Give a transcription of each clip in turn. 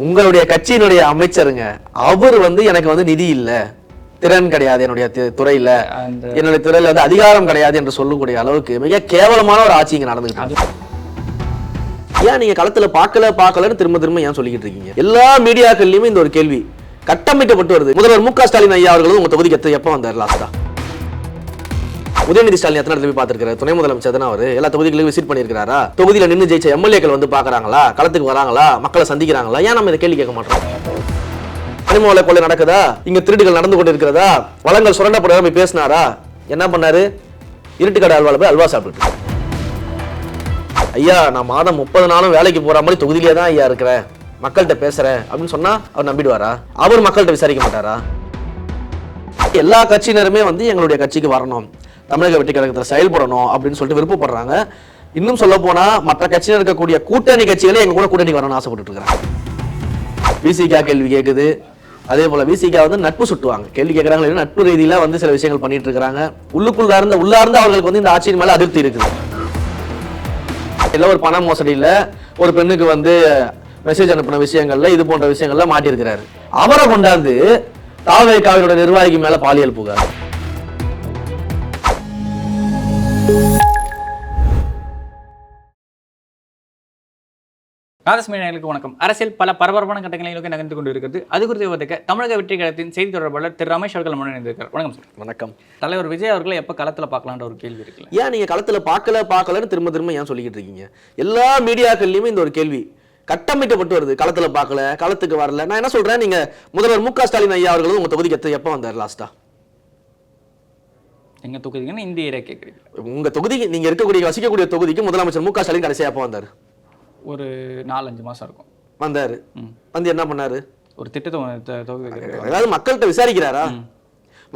உங்களுடைய கட்சியினுடைய அமைச்சருங்க அவர் வந்து எனக்கு வந்து நிதி இல்ல. திறன் கிடையாது என்னுடைய துறையில. என்னுடைய துறையில வந்து அதிகாரம் கிடையாது என்று சொல்லக்கூடிய அளவுக்கு மிக கேவலமான ஒரு ஆட்சி இங்க நடந்துகிட்டு. ஏன் நீங்க களத்துல பார்க்கல பார்க்கலன்னு திரும்ப திரும்ப ஏன் சொல்லிக்கிட்டு இருக்கீங்க? எல்லா மீடியாக்கள்லயுமே இந்த ஒரு கேள்வி கட்டமைக்கப்பட்டு வருது. முதல்வர் மு க ஸ்டாலின் ஐயா அவர்களும் உங்க தொகுதிக்கு எப்போ வந்தார் லாஸ்டா உதயநிதி ஸ்டாலின் எத்தனை இடத்துல போய் பார்த்திருக்காரு துணை முதலமைச்சர் தானே அவர்? எல்லா தொகுதிகளையும் விசிட் பண்ணியிருக்காரா தொகுதியில் நின்று ஜெயிச்ச எம்எல்ஏக்கள் வந்து பார்க்குறாங்களா? களத்துக்கு வராங்களா? மக்களை சந்திக்கிறாங்களா? ஏன் நம்ம இதை கேள்வி கேட்க மாட்டோம்? பனிமலை கொள்ளை நடக்குதா? இங்க திருடுகள் நடந்து கொண்டு இருக்கிறதா வளங்கள் சுரண்டப்படுறதா போய் பேசினாரா? என்ன பண்ணாரு? இருட்டுக்கடை அல்வால போய் அல்வா சாப்பிட்டு ஐயா நான் மாதம் முப்பது நாளும் வேலைக்கு போற மாதிரி தொகுதியிலே தான் ஐயா இருக்கிறேன். மக்கள்கிட்ட பேசுறேன். அப்படின்னு சொன்னா அவர் நம்பிடுவாரா? அவர் மக்கள்கிட்ட விசாரிக்க மாட்டாரா? எல்லா கட்சியினருமே வந்து எங்களுடைய கட்சிக்கு வரணும். தமிழக வெற்றி கழகத்தில் செயல்படணும் அப்படின்னு சொல்லிட்டு விருப்பப்படுறாங்க. இன்னும் சொல்ல போனா மற்ற கட்சியில் இருக்கக்கூடிய கூட்டணி கட்சிகளே எங்க கூட கூட்டணி வரணும்னு ஆசைப்பட்டு இருக்கிறாங்க விசிகா கேள்வி கேட்குது அதே போல விசிகா வந்து நட்பு சுட்டுவாங்க. கேள்வி கேட்கறாங்க நட்பு ரீதியில வந்து சில விஷயங்கள் பண்ணிட்டு இருக்கிறாங்க இருக்காங்க உள்ளுக்குள்ளார்ந்த உள்ளார்ந்து அவர்களுக்கு வந்து இந்த ஆட்சியின் மேல அதிருப்தி இருக்குது. இல்லை ஒரு பண மோசடியில ஒரு பெண்ணுக்கு வந்து மெசேஜ் அனுப்பின விஷயங்கள்ல இது போன்ற விஷயங்கள்ல மாட்டியிருக்கிறாரு. அவரை கொண்டாந்து தாவேக்காவினோட நிர்வாகிக்கு மேல பாலியல் புகார். ராதஸ்மி நேயர்களுக்கு வணக்கம். அரசியல் பல பரபரப்பான கட்டங்களை நோக்கி நகர்ந்து கொண்டு இருக்கிறது அது குறித்து விவாதிக்க தமிழக வெற்றி கழகத்தின் செய்தி தொடர்பாளர் திரு ரமேஷ் அவர்கள் முன்னாடி இருந்திருக்கார் வணக்கம் சார். வணக்கம். தலைவர் விஜய் அவர்களை எப்போ களத்துல பார்க்கலான்ற ஒரு கேள்வி இருக்குல்ல. ஏன் நீங்க களத்துல பார்க்கல பார்க்கலன்னு திரும்ப திரும்ப ஏன் சொல்லிக்கிட்டு இருக்கீங்க? எல்லா மீடியாக்கள்லயுமே இந்த ஒரு கேள்வி கட்டமைக்கப்பட்டு வருது. களத்துல பார்க்கல களத்துக்கு வரல. நான் என்ன சொல்றேன் நீங்க முதல்வர் மு க ஸ்டாலின் ஐயா அவர்களும் உங்க தொகுதிக்கு எப்போ வந்தார் லாஸ்டா எங்க தொகுதிங்கன்னு இந்திய ஏரியா கேட்குறீங்க உங்க தொகுதிக்கு நீங்க இருக்கக்கூடிய வசிக்கக்கூடிய தொகுதிக்கு முதலமைச்சர் மு க ஸ்டாலின் கடைசியா எப்போ வந்தார்? ஒரு நாலஞ்சு மாசம் இருக்கும். வந்தாரு. வந்து என்ன பண்ணாரு? ஒரு திட்டத்தை. அதாவது மக்கள்கிட்ட விசாரிக்கிறாரா?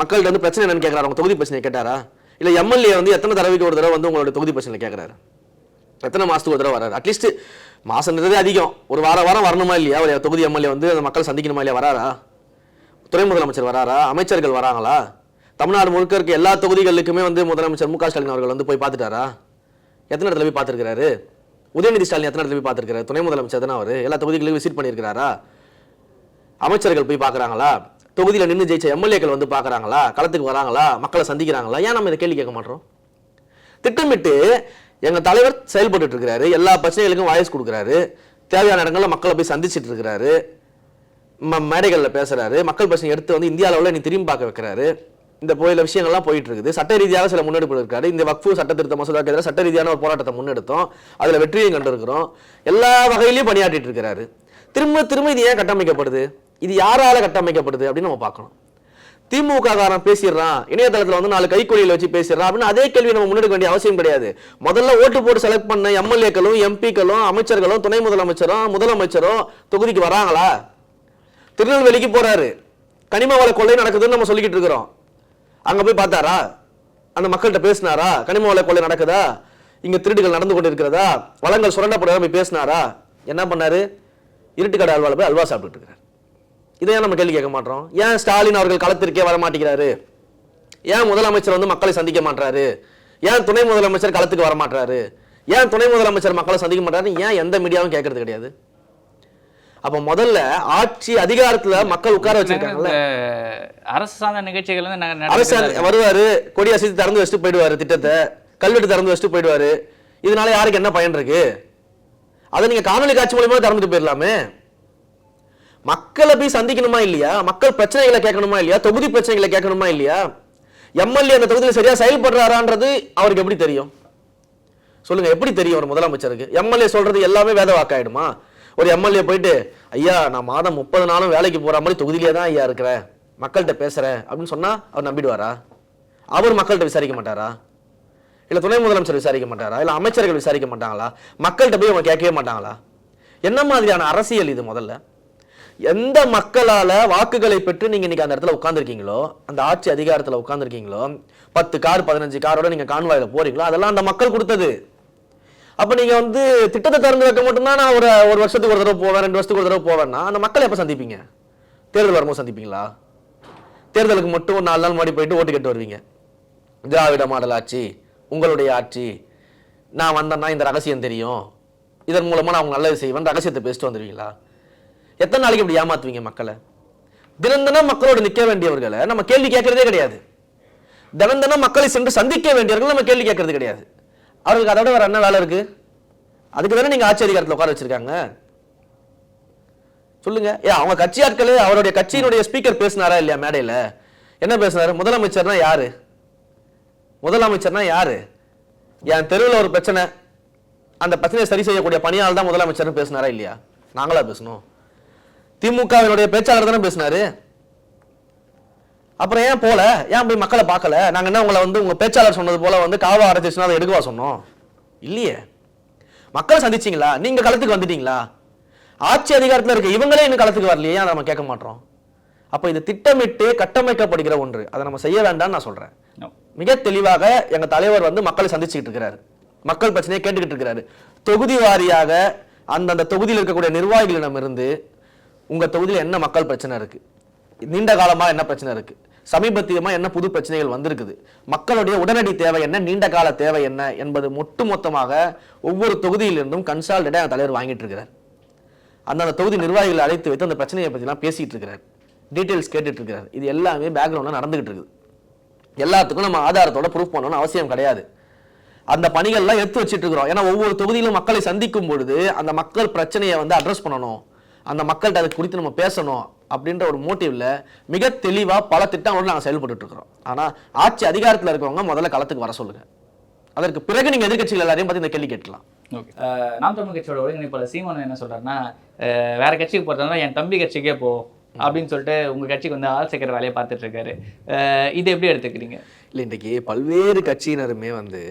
மக்கள்கிட்ட வந்து பிரச்சனை என்னன்னு கேட்கறாரு உங்க தொகுதி பிரச்சனை கேட்டாரா? இல்ல எம்எல்ஏ வந்து எத்தனை தடவைக்கு ஒரு தடவை வந்து உங்களோட தொகுதி பிரச்சனை கேட்கறாரு எத்தனை மாசத்துக்கு ஒரு தடவை வராரு? அட்லீஸ்ட் மாசம்ன்றதே அதிகம். ஒரு வார வாரம் வரணுமா இல்லையா? ஒரு தொகுதி எம்எல்ஏ வந்து அந்த மக்கள் சந்திக்கணுமா இல்லையா? வராரா? துணை முதலமைச்சர் வராரா? அமைச்சர்கள் வராங்களா? தமிழ்நாடு முழுக்க இருக்க எல்லா தொகுதிகளுக்குமே வந்து முதலமைச்சர் மு க ஸ்டாலின் அவர்கள் வந்து போய் பார்த்துட்டாரா? எத்தனை இடத்துல போய் பார்த்துருக்காரு உதயநிதி ஸ்டாலின் எத்தனை இடத்துல போய் பார்த்துருக்காரு துணை முதலமைச்சர் தானே அவர்? எல்லா தொகுதிகளையும் விசிட் பண்ணியிருக்கிறாரா? அமைச்சர்கள் போய் பார்க்குறாங்களா? தொகுதியில் நின்று ஜெயிச்ச எம்எல்ஏக்கள் வந்து பார்க்கறாங்களா? களத்துக்கு வராங்களா? மக்களை சந்திக்கிறாங்களா? ஏன் நம்ம இதை கேள்வி கேட்க மாட்டோம்? திட்டமிட்டு எங்கள் தலைவர் செயல்பட்டு இருக்கிறாரு எல்லா பிரச்சனைகளுக்கும் வாய்ஸ் கொடுக்குறாரு. தேவையான இடங்களில் மக்களை போய் சந்திச்சுட்டு இருக்கிறாரு ம- பேசுகிறாரு பேசுறாரு. மக்கள் பிரச்சனை எடுத்து வந்து இந்தியாவில் உள்ள நீ திரும்பி பார்க்க வைக்கிறாரு. இந்த போயில விஷயங்கள்லாம் போயிட்டு இருக்குது சட்ட ரீதியாக சில முன்னெடுப்பு இருக்காரு இந்த வக்ஃபு சட்ட திருத்த மசோதாக்கு எதிராக சட்ட ரீதியான ஒரு போராட்டத்தை முன்னெடுத்தோம். அதில் வெற்றியும் கண்டிருக்கிறோம். எல்லா வகையிலையும் பணியாற்றிட்டு இருக்கிறாரு. திரும்ப திரும்ப இது ஏன் கட்டமைக்கப்படுது? இது யாரால கட்டமைக்கப்படுது அப்படின்னு நம்ம பார்க்கணும். திமுக காரன் பேசிடுறான். இணையதளத்தில் வந்து நாலு கைக்குறியில வச்சு பேசிடுறான் அப்படின்னு அதே கேள்வி நம்ம முன்னெடுக்க வேண்டிய அவசியம் கிடையாது. முதல்ல ஓட்டு போட்டு செலக்ட் பண்ண எம்எல்ஏக்களும் எம்பிக்களும் அமைச்சர்களும் துணை முதலமைச்சரும் முதலமைச்சரும் தொகுதிக்கு வராங்களா? திருநெல்வேலிக்கு போறாரு. கனிம வள கொள்ளை நடக்குதுன்னு நம்ம சொல்லிக்கிட்டு இருக்கிறோம். அங்கே போய் பார்த்தாரா? அந்த மக்கள்கிட்ட பேசினாரா? கனிம வள கொள்ளை நடக்குதா? இங்கே திருடுகள் நடந்து கொண்டு இருக்கிறதா வளங்கள் சுரண்டப்படுறதா போய் பேசினாரா? என்ன பண்ணார்? இருட்டுக்கடை அல்வாவில் போய் அல்வா சாப்பிட்டுட்டு இருக்கிறார் இதை ஏன் நம்ம கேள்வி கேட்க மாட்டோம். ஏன் ஸ்டாலின் அவர்கள் களத்திற்கே வர மாட்டேங்கிறாரு? ஏன் முதலமைச்சர் வந்து மக்களை சந்திக்க மாட்டாரு ஏன் துணை முதலமைச்சர் களத்துக்கு வர மாட்டாரு ஏன் துணை முதலமைச்சர் மக்களை சந்திக்க மாட்டாரு ஏன் எந்த மீடியாவும் கேட்கறது கிடையாது? அப்ப முதல்ல ஆட்சி அதிகாரத்துல மக்கள் உட்கார வச்சிருக்காங்கல்ல? அரசு சார்ந்த நிகழ்ச்சிகள் அரசு. வருவாரு கொடி அசைத்து திறந்து வச்சுட்டு போயிடுவாரு திட்டத்தை கல்வெட்டு திறந்து வச்சுட்டு போயிடுவாரு. இதனால யாருக்கு என்ன பயன் இருக்கு? அதை நீங்க காணொலி காட்சி மூலமா திறந்துட்டு போயிடலாமே. மக்களை போய் சந்திக்கணுமா இல்லையா? மக்கள் பிரச்சனைகளை கேட்கணுமா இல்லையா? தொகுதி பிரச்சனைகளை கேட்கணுமா இல்லையா? எம்எல்ஏ அந்த தொகுதியில் சரியா செயல்படுறாரான்றது அவருக்கு எப்படி தெரியும்? சொல்லுங்க எப்படி தெரியும் ஒரு முதலமைச்சருக்கு? எம்எல்ஏ சொல்றது எல்லாமே வேத வாக்காயிடுமா ஒரு எம்எல்ஏ போயிட்டு ஐயா நான் மாதம் முப்பது நாளும் வேலைக்கு போகிற மாதிரி தொகுதியிலே தான் ஐயா இருக்கிறேன். மக்கள்கிட்ட பேசுகிறேன் அப்படின்னு சொன்னால் அவர் நம்பிடுவாரா? அவர் மக்கள்கிட்ட விசாரிக்க மாட்டாரா? இல்லை துணை முதலமைச்சர் விசாரிக்க மாட்டாரா? இல்லை அமைச்சர்கள் விசாரிக்க மாட்டாங்களா? மக்கள்கிட்ட போய் அவங்க கேட்கவே மாட்டாங்களா? என்ன மாதிரியான அரசியல் இது முதல்ல? எந்த மக்களால் வாக்குகளை பெற்று நீங்கள் இன்றைக்கி அந்த இடத்துல உட்காந்துருக்கீங்களோ அந்த ஆட்சி அதிகாரத்தில் உட்காந்துருக்கீங்களோ பத்து கார் பதினஞ்சு காரோட நீங்கள் கான்வாயில் போகிறீங்களோ அதெல்லாம் அந்த மக்கள் கொடுத்தது. அப்போ நீங்கள் வந்து திட்டத்தை திறந்து வைக்க மட்டும்தான் நான் ஒரு ஒரு வருஷத்துக்கு ஒரு தடவை போவேன் ரெண்டு வருஷத்துக்கு ஒரு தடவை போவேன்னா அந்த மக்களை எப்போ சந்திப்பீங்க? தேர்தல் வரும்போது சந்திப்பீங்களா? தேர்தலுக்கு மட்டும் ஒரு நாலு நாள் முன்னாடி போயிட்டு ஓட்டு கேட்டு வருவீங்க. திராவிட மாடல் ஆட்சி உங்களுடைய ஆட்சி நான் வந்தேன்னா இந்த ரகசியம் தெரியும். இதன் மூலமாக நான் அவங்க நல்லது செய்வேன் ரகசியத்தை பேசிட்டு வந்துருவீங்களா? எத்தனை நாளைக்கு இப்படி ஏமாத்துவீங்க மக்களை? தினந்தனம் மக்களோடு நிற்க வேண்டியவர்களை நம்ம கேள்வி கேட்கறதே கிடையாது. தினந்தனம் மக்களை சென்று சந்திக்க வேண்டியவர்கள் நம்ம கேள்வி கேட்கறது கிடையாது. அவர்களுக்கு அதை விட என்ன வேலை இருக்கு? அதுக்கு தானே நீங்கள் ஆட்சி அதிகாரத்தில் உட்கார வச்சிருக்காங்க. சொல்லுங்க. ஏ அவங்க கட்சி ஆட்கள் அவருடைய கட்சியினுடைய ஸ்பீக்கர் பேசினாரா இல்லையா மேடையில்? என்ன பேசினாரு? முதலமைச்சர்னா யாரு? முதலமைச்சர்னா யாரு? என் தெருவில் ஒரு பிரச்சனை. அந்த பிரச்சனையை சரி செய்யக்கூடிய பணியால் தான் முதலமைச்சர்னு பேசினாரா இல்லையா? நாங்களா பேசணும். திமுகவினுடைய பேச்சாளர் தானே பேசினாரு. அப்புறம் ஏன் போல? ஏன் போய் மக்களை பார்க்கல? நாங்க என்ன உங்களை வந்து உங்க பேச்சாளர் சொன்னது போல வந்து காவா அரைச்சிச்சுன்னா அதை எடுக்கவா சொன்னோம்? இல்லையே. மக்களை சந்திச்சீங்களா? நீங்க களத்துக்கு வந்துட்டீங்களா? ஆட்சி அதிகாரத்துல இருக்க இவங்களே இன்னும் களத்துக்கு வரலையே. ஏன் நம்ம கேட்க மாட்டோம்? அப்ப இது திட்டமிட்டு கட்டமைக்கப்படுகிற ஒன்று. அதை நம்ம செய்ய வேண்டாம்னு நான் சொல்றேன். No. மிக தெளிவாக எங்க தலைவர் வந்து மக்களை சந்திச்சுக்கிட்டு இருக்கிறாரு. மக்கள் பிரச்சனையை கேட்டுக்கிட்டு இருக்கிறாரு. தொகுதி வாரியாக அந்தந்த தொகுதியில் இருக்கக்கூடிய நிர்வாகிகளிடம் இருந்து உங்க தொகுதியில் என்ன மக்கள் பிரச்சனை இருக்கு? நீண்ட காலமாக என்ன பிரச்சனை இருக்குது சமீபத்தியமாக என்ன புது பிரச்சனைகள் வந்திருக்குது? மக்களுடைய உடனடி தேவை என்ன? நீண்ட கால தேவை என்ன? என்பது ஒட்டு மொத்தமாக ஒவ்வொரு தொகுதியிலிருந்தும் கன்சால்டேட்டா தலைவர் வாங்கிட்டு இருக்கிறார். அந்தந்த தொகுதி நிர்வாகிகளை அழைத்து வைத்து அந்த பிரச்சனையை பற்றிலாம் பேசிகிட்டு இருக்கிறார். டீட்டெயில்ஸ் கேட்டுட்டு இருக்கிறார். இது எல்லாமே பேக்ரவுண்டில் நடந்துகிட்டு இருக்குது. எல்லாத்துக்கும் நம்ம ஆதாரத்தோட ப்ரூஃப் பண்ணணும்னு அவசியம் கிடையாது. அந்த பணிகள்லாம் எடுத்து வச்சிட்டு இருக்கிறோம். ஏன்னா ஒவ்வொரு தொகுதியிலும் மக்களை சந்திக்கும் பொழுது அந்த மக்கள் பிரச்சனையை வந்து அட்ரஸ் பண்ணணும். அந்த மக்கள்கிட்ட அது குறித்து நம்ம பேசணும். அப்படின்ற ஒரு மோட்டிவ்ல மிக தெளிவா பல திட்டங்களோடு நாங்கள் செயல்பட்டு இருக்கிறோம் ஆனா ஆட்சி அதிகாரத்தில் இருக்கவங்க முதல்ல களத்துக்கு வர சொல்லுங்க. அதற்கு பிறகு நீங்க எதிர்க்கட்சிகள் எல்லாரையும் பார்த்து இந்த கேள்வி கேட்கலாம். நாம் தமிழ் கட்சியோட ஒருங்கிணைப்பாளர் சீமான் என்ன சொல்றாருன்னா அஹ், வேற கட்சிக்கு போறதுனால என் தம்பி கட்சிக்கே போ அப்படின்னு சொல்லிட்டு உங்க கட்சிக்கு வந்து ஆள் சேர்க்கிற வேலையை பார்த்துட்டு இருக்காரு இதை எப்படி எடுத்துக்கிறீங்க? இல்லை இன்றைக்கி பல்வேறு கட்சியினருமே வந்து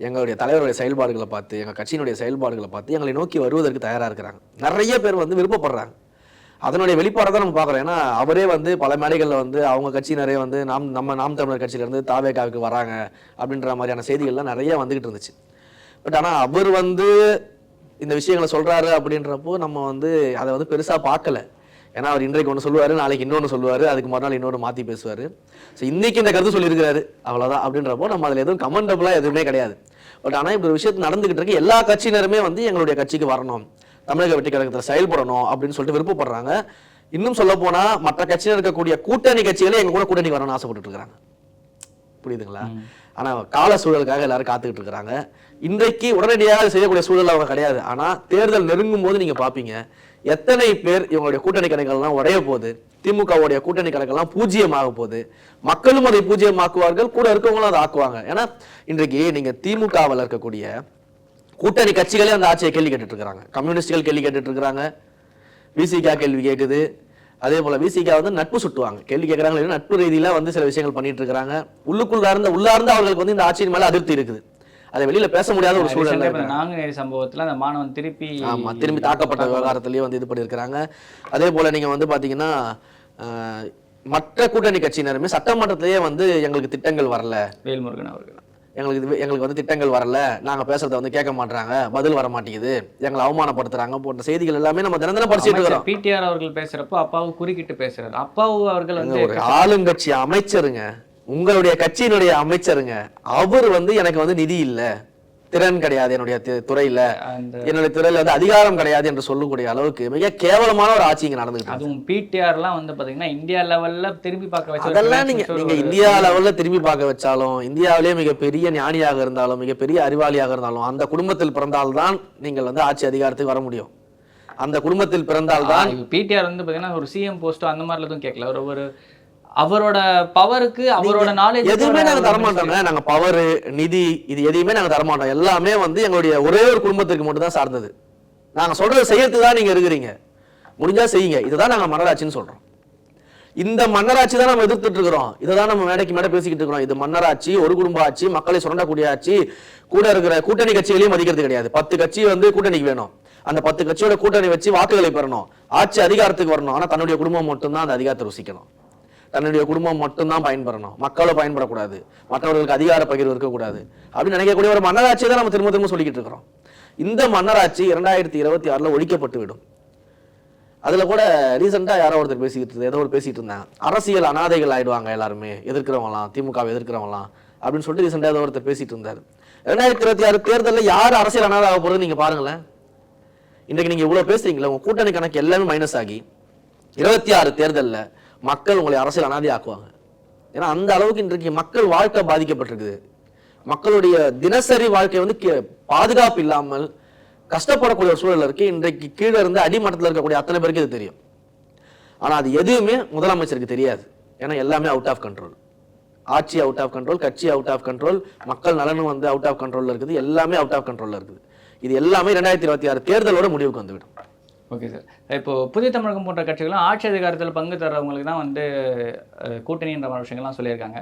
எங்களுடைய தலைவருடைய செயல்பாடுகளை பார்த்து எங்கள் கட்சியினுடைய செயல்பாடுகளை பார்த்து எங்களை நோக்கி வருவதற்கு தயாராக இருக்கிறாங்க. நிறைய பேர் வந்து விருப்பப்படுறாங்க. அதனுடைய வெளிப்பாடை தான் நம்ம பார்க்குறோம். ஏன்னா அவரே வந்து பல மேடைகளில் வந்து அவங்க கட்சியினரே வந்து நாம் நம்ம நாம் தமிழர் கட்சியிலேருந்து தாவேகாவுக்கு வராங்க அப்படின்ற மாதிரியான செய்திகள்லாம் நிறைய வந்துகிட்டு இருந்துச்சு. பட் ஆனால் அவர் வந்து இந்த விஷயங்களை சொல்கிறாரு அப்படின்றப்போ நம்ம வந்து அதை வந்து பெருசாக பார்க்கல. ஏன்னா அவர் இன்றைக்கு ஒன்று சொல்லுவார் நாளைக்கு இன்னொன்று சொல்லுவார் அதுக்கு மறுநாள் இன்னொன்று மாற்றி பேசுவார். ஸோ இன்றைக்கி இந்த கருத்து சொல்லியிருக்கிறாரு அவ்வளோதான் அப்படின்றப்போ நம்ம அதில் எதுவும் கமெண்டபுளாக எதுவுமே கிடையாது. பட் ஆனால் இப்படி ஒரு விஷயத்து நடந்துகிட்டு இருக்கு. எல்லா கட்சியினருமே வந்து எங்களுடைய கட்சிக்கு வரணும். தமிழக வெற்றி கழகத்தில் செயல்படணும் அப்படின்னு சொல்லிட்டு விருப்பப்படுறாங்க. இன்னும் சொல்ல போனா மற்ற கட்சியில் இருக்கக்கூடிய கூட்டணி கட்சிகளே எங்க கூட கூட்டணி வரணும்னு ஆசைப்பட்டுட்டு இருக்காங்க. புரியுதுங்களா? ஆனா கால சூழலுக்காக எல்லாரும் காத்துக்கிட்டு இருக்கிறாங்க இன்றைக்கு உடனடியாக செய்யக்கூடிய சூழல் அவங்க கிடையாது. ஆனா தேர்தல் நெருங்கும் போது நீங்க பாப்பீங்க. எத்தனை பேர் இவங்களுடைய கூட்டணி கணக்கெல்லாம் உடைய போகுது. திமுகவுடைய கூட்டணி கணக்கெல்லாம் பூஜ்ஜியமாக போகுது. மக்களும் அதை பூஜ்ஜியமாக்குவார்கள் கூட இருக்கவங்களும் அதை ஆக்குவாங்க. ஏன்னா இன்றைக்கு நீங்க திமுகவில் இருக்கக்கூடிய கூட்டணி கட்சிகளே அந்த ஆட்சியை கேள்வி கேட்டுட்டு இருக்கிறாங்க கம்யூனிஸ்டுகள் கேள்வி கேட்டுட்டு இருக்கிறாங்க விசிகா கேள்வி கேட்குது அதே போல விசிகா வந்து நட்பு சுட்டுவாங்க. கேள்வி கேட்கறாங்க நட்பு ரீதியில வந்து சில விஷயங்கள் பண்ணிட்டு இருக்கிறாங்க உள்ளுக்குள்ளார்ந்த உள்ளார்ந்த அவர்களுக்கு வந்து இந்த ஆட்சியின் மேல அதிருப்தி இருக்குது. அதை வெளியில பேச முடியாத ஒரு இப்ப நாங்குநேரி சம்பவத்துல அந்த மாணவன் திருப்பி ஆமா திரும்பி தாக்கப்பட்ட விவகாரத்திலயும் வந்து இது பண்ணியிருக்கிறாங்க. அதே போல நீங்க வந்து பாத்தீங்கன்னா மற்ற கூட்டணி கட்சியினருமே சட்டமன்றத்திலேயே வந்து எங்களுக்கு திட்டங்கள் வரல. வேல்முருகன் அவர்கள். எங்களுக்கு எங்களுக்கு வந்து திட்டங்கள் வரல. நாங்க பேசுறத வந்து கேட்க மாட்டாங்க பதில் வர மாட்டேங்குது எங்களை அவமானப்படுத்துறாங்க போன்ற செய்திகள் எல்லாமே நம்ம தினம் தினம் படிச்சுட்டு இருக்கிறோம். பிடிஆர் அவர்கள் பேசுறப்போ அப்பாவு குறுக்கிட்டு பேசுறாரு. அப்பாவு அவர்கள் வந்து ஒரு ஆளுங்கட்சி அமைச்சருங்க. உங்களுடைய கட்சியினுடைய அமைச்சருங்க. அவர் வந்து எனக்கு வந்து நிதி இல்ல. திறன் கிடையாது என்னுடைய துறையில. என்னுடைய துறையில வந்து அதிகாரம் கிடையாது என்று சொல்லக்கூடிய அளவுக்கு மிக கேவலமான ஒரு ஆட்சி இங்க நடந்துகிட்டு இருக்கு. அதுவும் பிடிஆர்லாம் வந்து பாத்தீங்கன்னா இந்தியா லெவல்ல திரும்பி பார்க்க வச்ச அதெல்லாம் நீங்க நீங்க இந்தியா லெவல்ல திரும்பி பார்க்க வச்சாலும் இந்தியாவிலேயே மிகப்பெரிய ஞானியாக இருந்தாலும் மிகப்பெரிய அறிவாளியாக இருந்தாலும் அந்த குடும்பத்தில் பிறந்தால்தான் நீங்கள் வந்து ஆட்சி அதிகாரத்துக்கு வர முடியும். அந்த குடும்பத்தில் பிறந்தால்தான் பிடிஆர் வந்து பாத்தீங்கன்னா ஒரு சிஎம் போஸ்ட் அந்த மாதிரி எதுவும் கேட்கல ஒரு ஒரு அவரோட பவருக்கு அவரோட நாலேஜ் எதுவுமே நாங்க தரமாட்டோங்க நாங்க பவர் நிதி இது எதையுமே நாங்க தரமாட்டோம் எல்லாமே வந்து எங்களுடைய ஒரே ஒரு குடும்பத்திற்கு மட்டும் தான் சார்ந்தது. நாங்க சொல்றதை செய்யறதுக்கு தான் நீங்க இருக்கிறீங்க. முடிஞ்சா செய்யுங்க. இதுதான் நாங்க மன்னராட்சின்னு சொல்றோம். இந்த மன்னராட்சி தான் நம்ம எதிர்த்துட்டு இருக்கிறோம். இதை தான் நம்ம மேடைக்கு மேடை பேசிக்கிட்டு இருக்கிறோம். இது மன்னராட்சி ஒரு குடும்ப ஆட்சி மக்களை சுரண்டக்கூடிய ஆட்சி கூட இருக்கிற கூட்டணி கட்சிகளையும் மதிக்கிறது கிடையாது. பத்து கட்சி வந்து கூட்டணிக்கு வேணும். அந்த பத்து கட்சியோட கூட்டணி வச்சு வாக்குகளை பெறணும். ஆட்சி அதிகாரத்துக்கு வரணும். ஆனா தன்னுடைய குடும்பம் மட்டும்தான் அந்த அதிகாரத்தை ருசிக்கணும். தன்னுடைய குடும்பம் மட்டும்தான் பயன்பெறணும். மக்களும் பயன்படக்கூடாது. மற்றவர்களுக்கு அதிகார பகிர்வு இருக்கக்கூடாது. அப்படின்னு நினைக்கக்கூடிய ஒரு மன்னராட்சியை தான் நம்ம திரும்ப திரும்ப சொல்லிக்கிட்டு இருக்கிறோம். இந்த மன்னராட்சி இரண்டாயிரத்தி இருபத்தி ஆறுல ஒழிக்கப்பட்டு விடும் அதுல கூட ரீசெண்டா யாரோ ஒருத்தர் பேசிக்கிட்டு இருந்தது, ஏதோ ஒரு பேசிகிட்டு இருந்தாங்க. அரசியல் அனாதைகள் ஆயிடுவாங்க எல்லாருமே. எதிர்க்கிறவங்களாம் திமுகவை எதிர்க்கிறவங்களாம். அப்படின்னு சொல்லிட்டு ரீசெண்டாக ஏதோ ஒருத்தர் பேசிட்டு இருந்தார். ரெண்டாயிரத்தி இருபத்தி ஆறு தேர்தலில் யார் அரசியல் அனாதை ஆக நீங்கள் பாருங்களேன். இன்றைக்கு நீங்க இவ்வளவு பேசுறீங்களா உங்க கூட்டணி கணக்கு எல்லாமே மைனஸ் ஆகி. இருபத்தி ஆறு தேர்தல்ல மக்கள் உங்களை அரசியல் அனாதை ஆக்குவாங்க ஏன்னா அந்த அளவுக்கு இன்றைக்கு மக்கள் வாழ்க்கை பாதிக்கப்பட்டிருக்குது. மக்களுடைய தினசரி வாழ்க்கை வந்து பாதுகாப்பு இல்லாமல் கஷ்டப்படக்கூடிய ஒரு சூழல் இருக்கு. இன்றைக்கு கீழே இருந்து அடிமட்டத்தில் இருக்கக்கூடிய அத்தனை பேருக்கு இது தெரியும். ஆனால் அது எதுவுமே முதலமைச்சருக்கு தெரியாது. ஏன்னா எல்லாமே அவுட் ஆஃப் கண்ட்ரோல் ஆட்சி அவுட் ஆஃப் கண்ட்ரோல் கட்சி அவுட் ஆஃப் கண்ட்ரோல் மக்கள் நலனும் வந்து அவுட் ஆஃப் கண்ட்ரோலில் இருக்குது. எல்லாமே அவுட் ஆஃப் கண்ட்ரோலில் இருக்குது. இது எல்லாமே ரெண்டாயிரத்தி இருபத்தி ஆறு தேர்தலோட முடிவுக்கு வந்துவிடும். ஓகே சார் இப்போ புதிய தமிழகம் போன்ற கட்சிகளும் ஆட்சி அதிகாரத்தில் பங்கு தர்றவங்களுக்கு தான் வந்து கூட்டணின்ற மாதிரி விஷயங்கள்லாம் சொல்லியிருக்காங்க.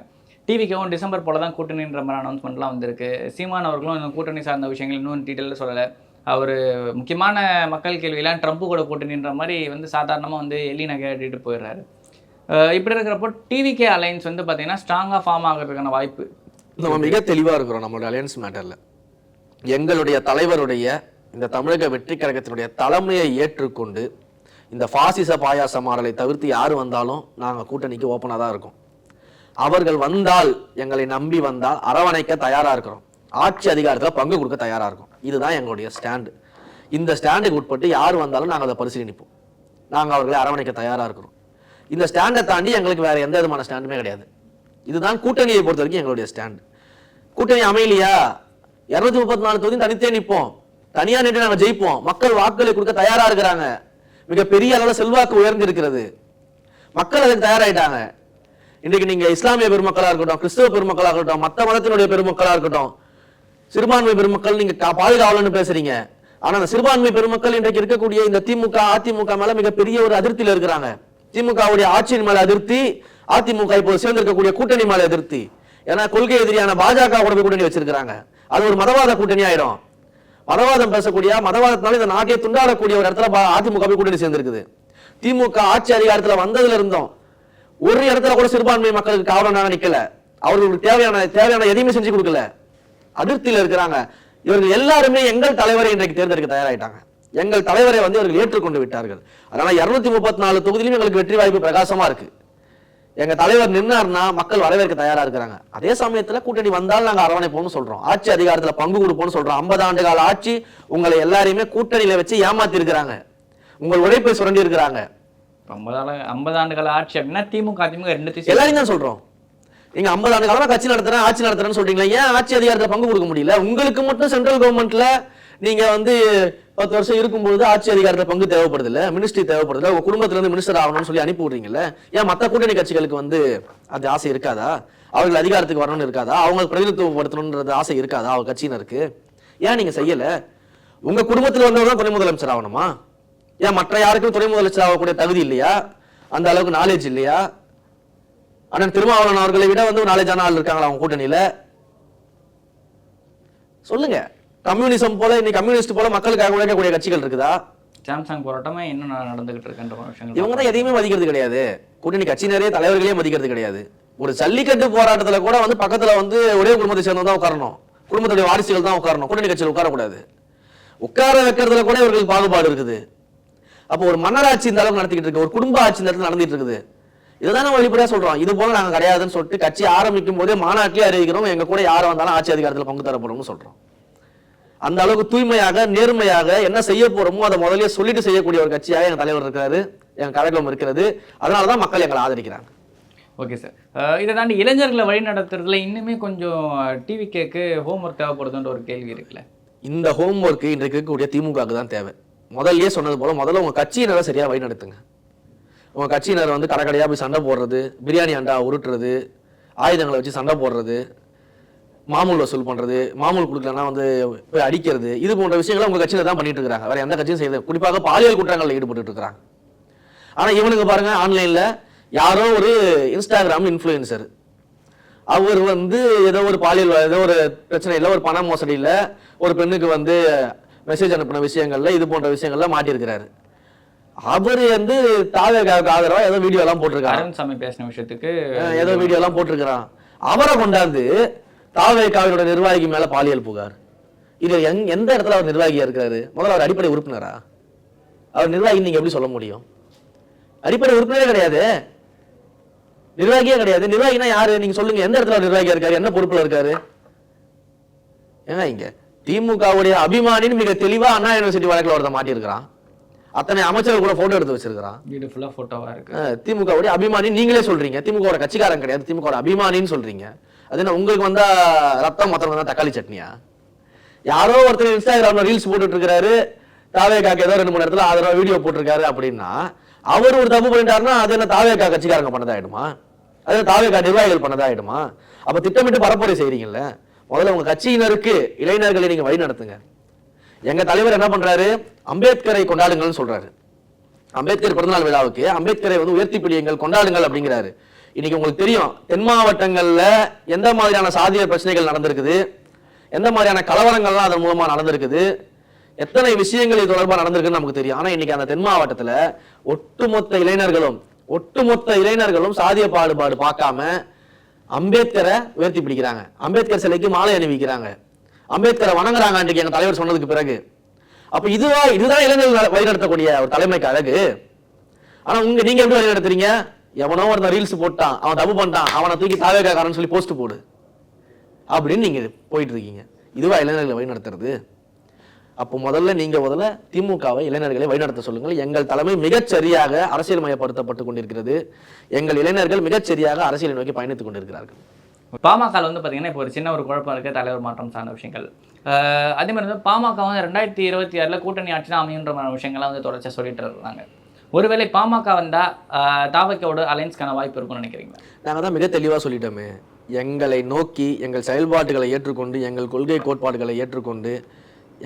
டிவிக்கும் டிசம்பர் போல தான் கூட்டணின்ற மாதிரி அனௌன்ஸ்மெண்ட்லாம் வந்திருக்கு. சீமான் அவர்களும் இந்த கூட்டணி சார்ந்த விஷயங்கள் இன்னும் டீட்டெயிலில் சொல்லலை. அவர் முக்கியமான மக்கள் கேள்வியெல்லாம் ட்ரம்ப்பு கூட கூட்டணின்ற மாதிரி வந்து சாதாரணமாக வந்து எள்ளி நகையாட்டிட்டு போயிடுறாரு. இப்படி இருக்கிறப்போ டிவிகே அலையன்ஸ் வந்து பார்த்தீங்கன்னா ஸ்ட்ராங்காக ஃபார்ம் ஆகிறதுக்கான வாய்ப்பு நம்ம மிக தெளிவாக இருக்கிறோம் நம்மளோட அலையன்ஸ் மேட்டரில் எங்களுடைய தலைவருடைய இந்த தமிழக வெற்றி கழகத்தினுடைய தலைமையை ஏற்றுக்கொண்டு இந்த பாசிச பாயாச மாடலை தவிர்த்து யார் வந்தாலும் நாங்கள் கூட்டணிக்கு ஓப்பனாக தான் இருக்கோம். அவர்கள் வந்தால் எங்களை நம்பி வந்தால் அரவணைக்க தயாராக இருக்கிறோம். ஆட்சி அதிகாரத்தில் பங்கு கொடுக்க தயாராக இருக்கும். இதுதான் எங்களுடைய ஸ்டாண்டு இந்த ஸ்டாண்டுக்கு உட்பட்டு யார் வந்தாலும் நாங்கள் அதை பரிசீலிப்போம். நாங்கள் அவர்களை அரவணைக்க தயாராக இருக்கிறோம். இந்த ஸ்டாண்டை தாண்டி எங்களுக்கு வேறு எந்த விதமான ஸ்டாண்டுமே கிடையாது. இதுதான் கூட்டணியை பொறுத்த வரைக்கும் எங்களுடைய ஸ்டாண்டு கூட்டணி அமையலையா? இருநூத்தி முப்பத்தி நாலு தொகுதி தனித்தே நிற்போம் தனியா நின்று நாங்க ஜெயிப்போம். மக்கள் வாக்குகளை கொடுக்க தயாரா இருக்கிறாங்க. மிகப்பெரிய அளவில் அளவுல செல்வாக்கு உயர்ந்து இருக்கிறது மக்கள் அதுக்கு தயாராயிட்டாங்க. இன்றைக்கு நீங்க இஸ்லாமிய பெருமக்களா இருக்கட்டும் கிறிஸ்தவ பெருமக்களா இருக்கட்டும் மற்ற மதத்தினுடைய பெருமக்களா இருக்கட்டும் சிறுபான்மை பெருமக்கள் நீங்க கா- பாதுகாவலன்னு பேசுறீங்க. ஆனா அந்த சிறுபான்மை பெருமக்கள் இன்றைக்கு இருக்கக்கூடிய இந்த திமுக அதிமுக மேல மிகப்பெரிய ஒரு அதிருப்தியில இருக்கிறாங்க. திமுகவுடைய ஆட்சியின் மேல அதிருப்தி அதிமுக இப்போ சேர்ந்திருக்கக்கூடிய கூட்டணி மேல அதிருப்தி. ஏன்னா கொள்கை எதிரியான பாஜக கூட கூட்டணி வச்சிருக்கிறாங்க. அது ஒரு மதவாத கூட்டணி ஆயிடும் மதவாதம் பேசக்கூடிய மதவாதத்தினால இந்த நாட்டை துண்டாடக்கூடிய ஒரு இடத்துல பா- அதிமுக போய் கூட்டணி சேர்ந்திருக்குது. திமுக ஆட்சி அதிகாரத்தில் வந்ததுல இருந்தோம் ஒரு இடத்துல கூட சிறுபான்மை மக்களுக்கு காவலனாக நிக்கல. அவர்களுக்கு தேவையான தேவையான எதையுமே செஞ்சு கொடுக்கல. அதிருப்தியில இருக்கிறாங்க. இவர்கள் எல்லாருமே எங்கள் தலைவரை இன்றைக்கு தேர்ந்தெடுக்க தயாராயிட்டாங்க. எங்கள் தலைவரை வந்து இவர்கள் ஏற்றுக்கொண்டு விட்டார்கள். அதனால இருநூத்தி முப்பத்தி நாலு தொகுதியிலும் எங்களுக்கு வெற்றி வாய்ப்பு பிரகாசமா இருக்கு. எங்க தலைவர் நின்னார்னா மக்கள் வரவேற்க தயாரா இருக்கிறாங்க. அதே சமயத்துல கூட்டணி வந்தால் நாங்க அரவணைப்போம்னு சொல்றோம். ஆட்சி அதிகாரத்துல பங்கு கொடுப்போம்னு சொல்றோம். ஐம்பது ஆண்டு கால ஆட்சி உங்களை எல்லாரையுமே கூட்டணியில வச்சு ஏமாத்தி இருக்கிறாங்க உங்கள் உழைப்பை சுரண்டி இருக்கிறாங்க. ஐம்பது ஆண்டு ஐம்பது ஆண்டுகள் ஆட்சி அப்படின்னா திமுக அதிமுக ரெண்டுத்தையும் எல்லாரையும் தான் சொல்றோம். நீங்க 50 ஆண்டு காலமா கட்சி நடத்துறேன் ஆட்சி நடத்துறேன்னு சொல்றீங்களா ஏன் ஆட்சி அதிகாரத்துல பங்கு கொடுக்க முடியல? உங்களுக்கு மட்டும் சென்ட்ரல் கவர்மெண்ட்ல நீங்க வந்து பத்து வருஷம் இருக்கும்போது ஆட்சி அதிகாரத்தில் பங்கு தேவைப்படுது இல்ல மினிஸ்ட்ரி தேவைப்படுது உங்க குடும்பத்துல இருந்து மினிஸ்டர் ஆகணும்னு சொல்லி அனுப்பி விடுறீங்கல்ல ஏன் மத்த கூட்டணி கட்சிகளுக்கு வந்து அது ஆசை இருக்காதா? அவர்கள் அதிகாரத்துக்கு வரணும்னு இருக்காதா? அவங்க பிரதிநிதித்துவப்படுத்தணும்ன்றது ஆசை இருக்காதா? அவங்க கட்சியினருக்கு. ஏன் நீங்க செய்யல? உங்க குடும்பத்துல வந்தவங்க தான் துணை முதலமைச்சர் ஆகணுமா? ஏன் மற்ற யாருக்கும் துணை முதலமைச்சர் ஆகக்கூடிய தகுதி இல்லையா? அந்த அளவுக்கு நாலேஜ் இல்லையா? அண்ணன் திருமாவளவன் அவர்களை விட வந்து நாலேஜான ஆள் இருக்காங்களா அவங்க கூட்டணியில? சொல்லுங்க. கம்யூனிசம் போல இன்னைக்கு கம்யூனிஸ்ட் போல மக்களுக்காக உழைக்கக்கூடிய கட்சிகள் இருக்குதா? சாம்சங் போராட்டமே இன்னும் நடந்துகிட்டு இருக்குன்ற விஷயங்கள் இவங்க தான் எதையுமே மதிக்கிறது கிடையாது. கூட்டணி கட்சியினரே தலைவர்களே மதிக்கிறது கிடையாது. ஒரு ஜல்லிக்கட்டு போராட்டத்துல கூட வந்து பக்கத்துல வந்து ஒரே குடும்பத்தை சேர்ந்தவங்க தான் உட்காரணும். குடும்பத்துடைய வாரிசுகள் தான் உட்காரணும். கூட்டணி கட்சியில் உட்காரக்கூடாது. உட்கார வைக்கிறதுல கூட இவர்களுக்கு பாகுபாடு இருக்குது. அப்போ ஒரு மன்னராட்சி இந்த அளவுக்கு நடத்திக்கிட்டு இருக்கு. ஒரு குடும்ப ஆட்சி இந்த இடத்துல நடந்துட்டு இருக்குது. இதுதான் நம்ம வெளிப்படையா சொல்றோம். இது போல நாங்க கிடையாதுன்னு சொல்லிட்டு கட்சி ஆரம்பிக்கும் போதே மாநாட்டிலே அறிவிக்கிறோம். எங்க கூட யார் வந்தாலும் ஆட்சி அதிகாரத்தில் பங்கு தரப்படும்னு சொல்றோம். அந்த அளவுக்கு தூய்மையாக நேர்மையாக என்ன செய்ய போறோமோ அதை முதல்லயே சொல்லிட்டு செய்யக்கூடிய ஒரு கட்சியாக எங்க தலைவர் இருக்காரு எங்க கழகம் இருக்கிறது. அதனால தான் மக்கள் எங்களை ஆதரிக்கிறாங்க. Okay sir. இதை தாண்டி இளைஞர்களை வழி நடத்துறதுல இன்னுமே கொஞ்சம் டிவி கேக்கு ஹோம்ஒர்க் தேவைப்படுதுன்ற ஒரு கேள்வி இருக்குல்ல? இந்த ஹோம்ஒர்க் இன்றைக்கு இருக்கக்கூடிய திமுகவுக்கு தான் தேவை. முதல்லயே சொன்னது போல முதல்ல உங்க கட்சியினரை சரியா வழி நடத்துங்க உங்க கட்சியினர் வந்து கடைக்கடையா போய் சண்டை போடுறது பிரியாணி அண்டா உருட்டுறது ஆயுதங்களை வச்சு சண்டை போடுறது மாமூல் வசூல் பண்றது மாமூல் கொடுக்கலன்னா வந்து போய் அடிக்கிறது இது போன்ற விஷயங்களை உங்க கட்சியில தான் பண்ணிட்டு இருக்காங்க வேற எந்த கட்சியும் செய்யுது குறிப்பாக பாலியல் குற்றங்களில் ஈடுபட்டு இருக்காங்க ஆனா இவனுக்கு பாருங்க ஆன்லைன்ல யாரோ ஒரு இன்ஸ்டாகிராம் இன்ஃப்ளூயன்சர். அவர் வந்து ஏதோ ஒரு பாலியல் ஏதோ ஒரு பிரச்சனையில ஒரு பண மோசடியில ஒரு பெண்ணுக்கு வந்து மெசேஜ் அனுப்பின விஷயங்கள்ல இது போன்ற விஷயங்கள்ல மாட்டியிருக்கிறாரு. அவர் வந்து தாவேகாவுக்கு ஆதரவா ஏதோ வீடியோ எல்லாம் போட்டிருக்காரு சாமி பேசின விஷயத்துக்கு ஏதோ வீடியோ எல்லாம் போட்டிருக்கிறான் அவரை கொண்டாந்து தாவேகாவினோட நிர்வாகி மேல பாலியல் புகார். இது எங் எந்த இடத்துல அவர் நிர்வாகியா இருக்காரு முதல்ல அவர் அடிப்படை உறுப்பினரா? அவர் நிர்வாகி நீங்க எப்படி சொல்ல முடியும்? அடிப்படை உறுப்பினரே கிடையாது. நிர்வாகியே கிடையாது. நிர்வாகினா யாரு? நீங்க சொல்லுங்க எந்த இடத்துல நிர்வாகியா இருக்காரு? என்ன பொறுப்புல இருக்காரு? ஏங்க இங்க திமுகவுடைய அபிமானின்னு மிக தெளிவா அண்ணா யூனிவர்சிட்டி வழக்குல ஒருத்தன் மாட்டியிருக்கிறான். அத்தனை அமைச்சர்கள் கூட போட்டோ எடுத்து வச்சிருக்கிறான். வீடு ஃபுல்லா போட்டோவா இருக்கு. அஹ் திமுகவுடைய அபிமானி நீங்களே சொல்றீங்க. திமுகவோட கட்சிக்காரன் கிடையாது. திமுக அபிமானின்னு சொல்றீங்க. அது என்ன உங்களுக்கு வந்தா ரத்தம் மொத்தம் வந்தா தக்காளி சட்னியா? யாரோ ஒருத்தர் இன்ஸ்டாகிராம்ல ரீல்ஸ் போட்டுட்டு இருக்காரு காக்க ஏதோ ரெண்டு மூணு இடத்துல ஆதரவா வீடியோ போட்டிருக்காரு அப்படின்னா அவர் ஒரு தப்பு பண்ணிட்டாருன்னா அது என்ன தாவேக்கா கட்சிக்காரங்க பண்ணதாயிடுமா? அது தாவே கா நிர்வாகிகள் பண்ணதாயிடுமா? அப்ப திட்டமிட்டு பரப்புரை செய்றீங்கல்ல முதல்ல உங்க கட்சியினருக்கு இளைஞர்களை நீங்க வழி நடத்துங்க. எங்க தலைவர் என்ன பண்றாரு? அம்பேத்கரை கொண்டாடுங்கள்னு சொல்றாரு. அம்பேத்கர் பிறந்தநாள் விழாவுக்கு அம்பேத்கரை வந்து உயர்த்தி பிடியுங்கள் கொண்டாடுங்கள் அப்படிங்கிறாரு. இன்னைக்கு உங்களுக்கு தெரியும் தென் மாவட்டங்களில் எந்த மாதிரியான சாதிய பிரச்சனைகள் நடந்திருக்குது எந்த மாதிரியான கலவரங்கள்லாம் அதன் மூலமாக நடந்திருக்குது எத்தனை விஷயங்கள் இது தொடர்பாக நடந்திருக்குன்னு நமக்கு தெரியும். ஆனால் இன்னைக்கு அந்த தென் மாவட்டத்தில் ஒட்டுமொத்த இளைஞர்களும் ஒட்டுமொத்த இளைஞர்களும் சாதிய பாடுபாடு பார்க்காம அம்பேத்கரை உயர்த்தி பிடிக்கிறாங்க. அம்பேத்கர் சிலைக்கு மாலை அணிவிக்கிறாங்க. அம்பேத்கரை வணங்குறாங்க அன்றைக்கு எங்கள் தலைவர் சொன்னதுக்கு பிறகு. அப்போ இதுவா இதுதான் இளைஞர்கள் வழிநடத்தக்கூடிய ஒரு தலைமைக்கு அழகு. ஆனால் உங்க நீங்க எப்படி வழிநடத்துறீங்க? எவனோ ஒருத்தன் ரீல்ஸ் போட்டான் அவன் தப்பு பண்ணிட்டான் அவனை தூக்கி தாவேக்காரன்னு சொல்லி போஸ்ட் போடு. அப்படின்னு நீங்க போயிட்டு இருக்கீங்க. இதுவா இளைஞர்களை வழிநடத்துறது? அப்போ முதல்ல நீங்க முதல்ல திமுகவை இளைஞர்களை வழிநடத்த சொல்லுங்கள். எங்கள் தலைமை மிகச்சரியாக அரசியல் மயப்படுத்தப்பட்டு கொண்டிருக்கிறது. எங்கள் இளைஞர்கள் மிகச்சரியாக அரசியலை நோக்கி பயணித்துக் கொண்டிருக்கிறார்கள். பாமக வந்து பார்த்தீங்கன்னா இப்போ ஒரு சின்ன ஒரு குழப்பம் இருக்குது தலைவர் மாற்றம் சார்ந்த விஷயங்கள். அதே மாதிரி வந்து பாமக வந்து ரெண்டாயிரத்தி இருபத்தி ஆறில் கூட்டணி ஆட்சி தான் அமையுன்ற மாதிரி விஷயங்கள்லாம் வந்து தொடர்ச்சியாக சொல்லிட்டு இருக்காங்க. ஒருவேளை பாமக வந்தால் தாவக்கோட அலைன்ஸ்க்கான வாய்ப்பு இருக்கும்னு நினைக்கிறீங்க நாங்கள் தான் மிக தெளிவாக சொல்லிட்டோமே. எங்களை நோக்கி எங்கள் செயல்பாட்டுகளை ஏற்றுக்கொண்டு எங்கள் கொள்கை கோட்பாடுகளை ஏற்றுக்கொண்டு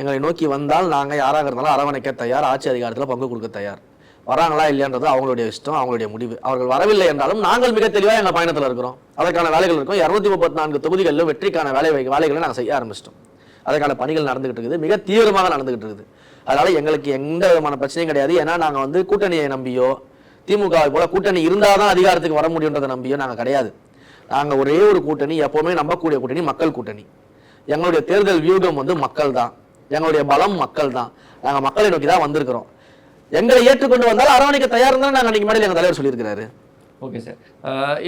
எங்களை நோக்கி வந்தால் நாங்கள் யாராக இருந்தாலும் அரவணைக்க தயார் ஆட்சி அதிகாரத்தில் பங்கு கொடுக்க தயார். வராங்களா இல்லையான்றது அவங்களுடைய இஷ்டம் அவங்களுடைய முடிவு. அவர்கள் வரவில்லை என்றாலும் நாங்கள் மிக தெளிவாக எங்கள் பயணத்தில் இருக்கிறோம். அதற்கான வேலைகள் இருக்கும். இரநூத்தி முப்பத்தி நான்கு தொகுதிகளிலும் வெற்றிக்கான வேலை வேலைகளை நாங்கள் செய்ய ஆரம்பிச்சிட்டோம். அதற்கான பணிகள் நடந்துகிட்டு இருக்குது. மிக தீவிரமாக நடந்துகிட்டு இருக்குது. அதனால எங்களுக்கு எந்த விதமான பிரச்சனையும் கிடையாது. ஏன்னா நாங்கள் வந்து கூட்டணியை நம்பியோ திமுகவை போல கூட்டணி இருந்தால் தான் அதிகாரத்துக்கு வர முடியுன்றதை நம்பியோ நாங்கள் கிடையாது. நாங்கள் ஒரே ஒரு கூட்டணி எப்போவுமே நம்பக்கூடிய கூட்டணி மக்கள் கூட்டணி. எங்களுடைய தேர்தல் வியூகம் வந்து மக்கள் தான். எங்களுடைய பலம் மக்கள் தான். நாங்கள் மக்களை நோக்கி தான் வந்திருக்கிறோம். எங்களை ஏற்றுக்கொண்டு வந்தால் அரவணைக்க தயார் இருந்தால் நாங்கள் அன்னைக்கு மேடையில் எங்கள் தலைவர் சொல்லியிருக்கிறாரு. Okay sir.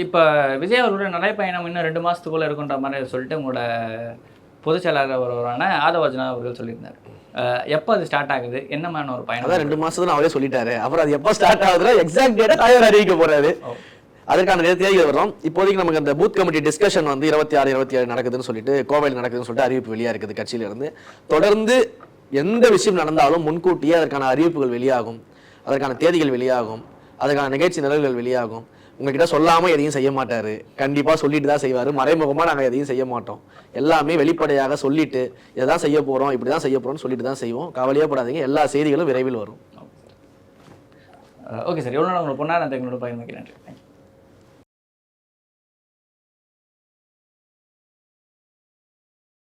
இப்போ விஜய் அவர்களுடைய நடைப்பயணம் இன்னும் ரெண்டு மாதத்துக்குள்ளே இருக்குன்ற மாதிரி சொல்லிட்டு உங்களோட பொதுச் செயலாளர் ஒருவரான ஆதவர்ஜனா அவர்கள் சொல்லியிருந்தார். எப்போ அது ஸ்டார்ட் ஆகுது? என்ன மாதிரியான ஒரு பயணம்? ரெண்டு மாசத்துல அவரே சொல்லிட்டாரு. அப்புறம் அது எப்போ ஸ்டார்ட் ஆகுதுன்னா எக்ஸாக்ட் டேட்டா தலைவர் அறிவிக்க போறாரு. அதற்கான தேதிகள் வரும். இப்போதைக்கு நமக்கு அந்த பூத் கமிட்டி டிஸ்கஷன் வந்து இருபத்தி ஆறு இருபத்தி ஏழு நடக்குதுன்னு சொல்லிட்டு கோவையில் நடக்குதுன்னு சொல்லிட்டு அறிவிப்பு வெளியா இருக்குது கட்சியில இருந்து தொடர்ந்து எந்த விஷயம் நடந்தாலும் முன்கூட்டியே அதற்கான அறிவிப்புகள் வெளியாகும். அதற்கான தேதிகள் வெளியாகும். அதற்கான நிகழ்ச்சி நிரல்கள் வெளியாகும். உங்ககிட்ட சொல்லாமல் எதையும் செய்ய மாட்டார். கண்டிப்பாக சொல்லிட்டு தான் செய்வார். மறைமுகமாக நாங்கள் எதையும் செய்ய மாட்டோம். எல்லாமே வெளிப்படையாக சொல்லிட்டு இதான் செய்ய போகிறோம் இப்படி தான் செய்ய போகிறோம்னு சொல்லிட்டு தான் செய்வோம். கவலையே படாதீங்க. எல்லா செய்திகளும் விரைவில் வரும். Okay sir. எவ்வளோ நான் உங்களுக்கு பொண்ணாக நான் எங்களோட பயணிக்கிறேன் நன்றி.